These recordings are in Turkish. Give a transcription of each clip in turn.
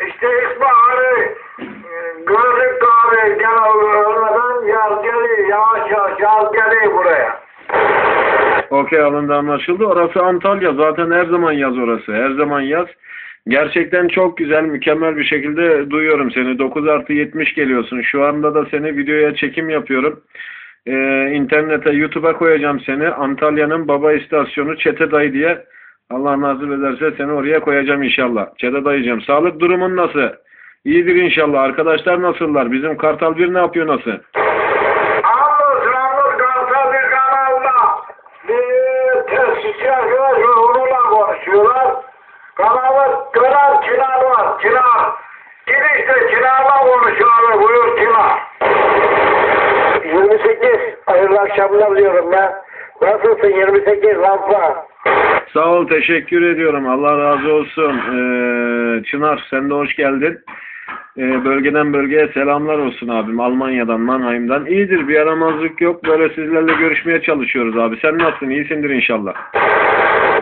İşte e, gördük abi gel ölmeden yaz geliyor yavaş yavaş yaz geliyor buraya. Okey alındı anlaşıldı. Orası Antalya. Zaten her zaman yaz orası. Her zaman yaz. Gerçekten çok güzel, mükemmel bir şekilde duyuyorum seni. 9 artı 70 geliyorsun. Şu anda da seni videoya çekim yapıyorum. Ee, internete, YouTube'a koyacağım seni. Antalya'nın baba istasyonu Çete Dayı diye. Allah nasip ederse seni oraya koyacağım inşallah. Çete Dayıcığım. Sağlık durumun nasıl? İyidir inşallah. Arkadaşlar nasıllar? Bizim Kartal 1 ne yapıyor nasıl? Anlı Sıramlı Kartal bir kanalda bir tesisçi onunla konuşuyorlar. Kanalı Kınar Çınar var Çınar. Git işte Çınar'la konuş abi buyur Çınar. 28 hayırlı akşamlar diyorum ben. Nasılsın 28 rampa? Sağ ol, teşekkür ediyorum. Allah razı olsun. Ee, Çınar, sen de hoş geldin. Ee, bölgeden bölgeye selamlar olsun abim. Almanya'dan, Mannheim'dan. İyidir, bir yaramazlık yok. Böyle sizlerle görüşmeye çalışıyoruz abi. Sen nasılsın? İyisindir inşallah.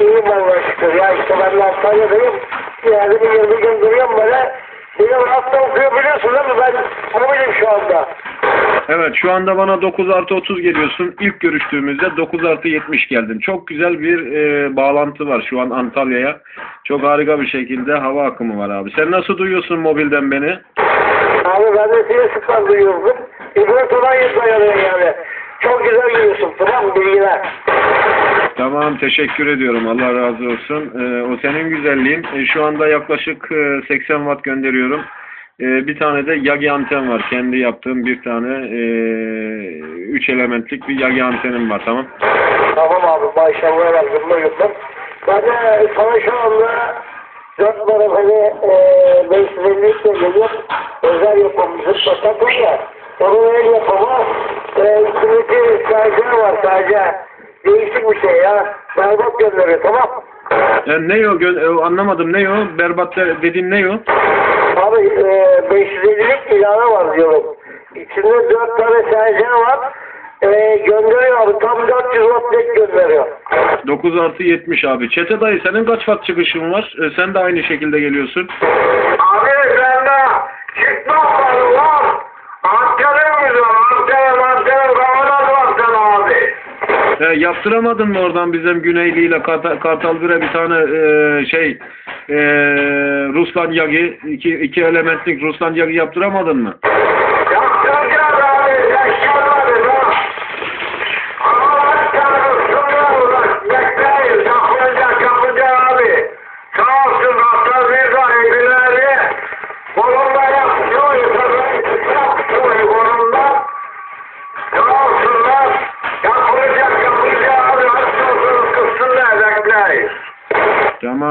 İyiyim Allah'a şükür ya işte ben de Antalya'dayım. Yani bir 20 gün duruyorum böyle. Benim hafta okuyor biliyorsun değil mi? Ben mobilim şu anda. Evet, şu anda bana 9 artı 30 geliyorsun. İlk görüştüğümüzde 9 artı 70 geldin. Çok güzel bir e, bağlantı var şu an Antalya'ya. Çok harika bir şekilde hava akımı var abi. Sen nasıl duyuyorsun mobilden beni? Abi ben de seni sıktan duyuyorum. İbret olan dayanıyor yani. Çok güzel duyuyorsun. Tamam bilgiler. Tamam teşekkür ediyorum. Allah razı olsun. Ee, o senin güzelliğin. Ee, şu anda yaklaşık e, 80 watt gönderiyorum. Ee, bir tane de Yagi anten var. Kendi yaptığım bir tane 3 elementlik bir Yagi antenim var. Tamam. Tamam abi maşallah var. Gırla gırla. Ben de sana şu anda dört hani e, 550 ile geliyor. Özel yapım zıpla takım ya. Onun el yapımı e, üstündeki sadece var sadece. Değişik bir şey ya. Berbat gönderiyor tamam. Yani ne o? Gö- e, anlamadım. Ne o? Berbat de- dediğin ne o? Abi e, 550'lik ilave var diyorum. İçinde 4 tane sadece var. E, gönderiyor abi. Tam 400 watt net gönderiyor. 9 artı 70 abi. Çete dayı senin kaç watt çıkışın var? Ee, sen de aynı şekilde geliyorsun. Abi sende çıkmazları var. Ankara'ya güzel. Ankara, Ankara, Kavalar var sana abi. He, yaptıramadın mı oradan bizim Güneyli ile Kartal, Kartal 1'e bir tane e, şey e, Ruslan Yagi iki, iki elementlik Ruslan Yagi yaptıramadın mı? Yaptıracağız abi. Yaşlanmadı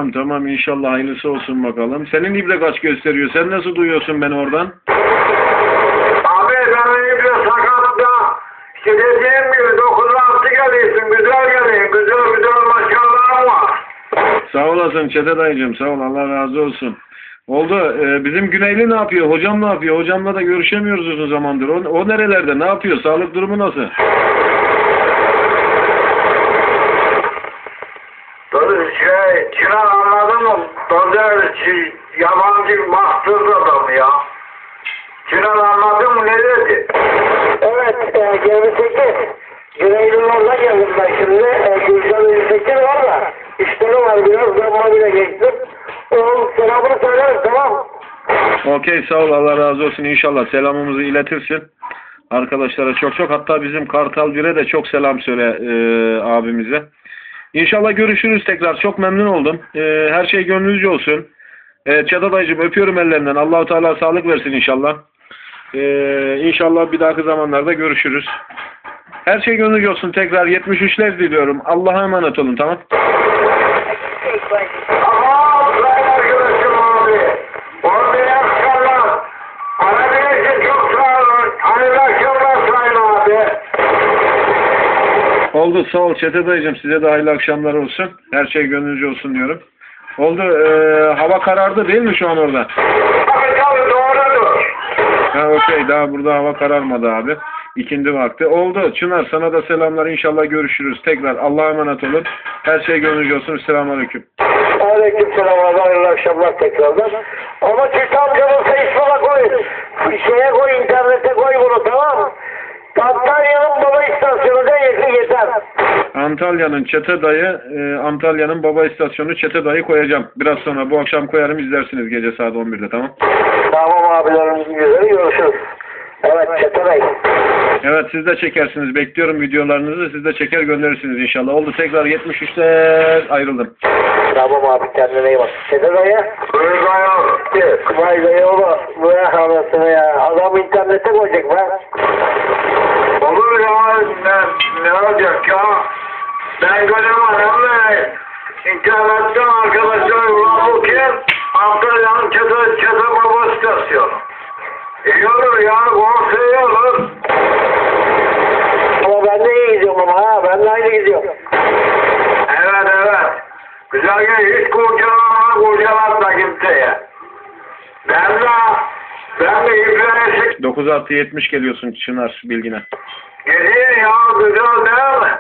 Tamam tamam inşallah hayırlısı olsun bakalım. Senin ibre kaç gösteriyor? Sen nasıl duyuyorsun beni oradan? Abi ben bir sakatta işte dediğim gibi 9-6 geliyorsun güzel geliyorsun güzel güzel maşallah var. Sağ olasın Çete dayıcım sağ ol Allah razı olsun. Oldu. Ee, bizim Güneyli ne yapıyor? Hocam ne yapıyor? Hocamla da görüşemiyoruz uzun zamandır. O, o nerelerde? Ne yapıyor? Sağlık durumu nasıl? Şey Çınar anladın mı? Dozer şey, yabancı bastırdı adamı ya. Çınar anladın mı ne dedi? Evet e, 28. Güneyli'nin orada geldim ben şimdi. E, Gülcan 28 var da işleri var biraz ben mabile geçtim. Oğlum selamını söylerim tamam. Okey sağ ol Allah razı olsun inşallah selamımızı iletirsin. Arkadaşlara çok çok hatta bizim Kartal 1'e de çok selam söyle e, abimize. İnşallah görüşürüz tekrar. Çok memnun oldum. E, her şey gönlünüzce olsun. E, Çada dayıcım öpüyorum ellerinden. Allahu Teala sağlık versin inşallah. E, inşallah bir dahaki zamanlarda görüşürüz. Her şey gönlünüzce olsun tekrar 73'ler diliyorum. Allah'a emanet olun tamam. Arkadaşım abi. Oldu sağ ol Çete dayıcım size de hayırlı akşamlar olsun. Her şey gönlünüzce olsun diyorum. Oldu e, hava karardı değil mi şu an orada? Tabii tabii doğrudur. Ha okey daha burada hava kararmadı abi. İkindi vakti. Oldu. Çınar sana da selamlar. İnşallah görüşürüz. Tekrar Allah'a emanet olun. Her şey gönlünüzce olsun. Selamun Aleyküm. Selam. Hayırlı akşamlar tekrardan. Ama Çift amcanın Facebook'a koy. Şeye koy, internete koy bunu tamam mı? Antalya'nın baba istasyonu da yeter yeter. Antalya'nın Çete Dayı, e, Antalya'nın baba istasyonu Çete Dayı koyacağım. Biraz sonra bu akşam koyarım izlersiniz gece saat 11'de tamam. Tamam abilerimizin güzeli görüşürüz. Evet Çetin Bey. Evet siz de çekersiniz. Bekliyorum videolarınızı. Siz de çeker gönderirsiniz inşallah. Oldu tekrar 73'te ayrıldım. Tamam abi kendine iyi bak. Çetin Bey'e. Buyur dayı. Vay dayı oğlu. Bu ya anasını ya. Adam internete koyacak be. Olur ya. Ne, ne olacak ya? Ben göremem ama internetten arkadaşlar ulan bu kim? Antalya'nın Çete, Çete Baba istasyonu. İyi olur ya. İyi olur. Ama ben de iyi gidiyorum ama ha. Ben de aynı gidiyorum. Evet evet. Güzel gel. Hiç kurcalama kurcalatma kimseye. Ben de ben de İbrahim'e 9 artı 70 geliyorsun Çınar bilgine. Geleyim ya güzel değil mi?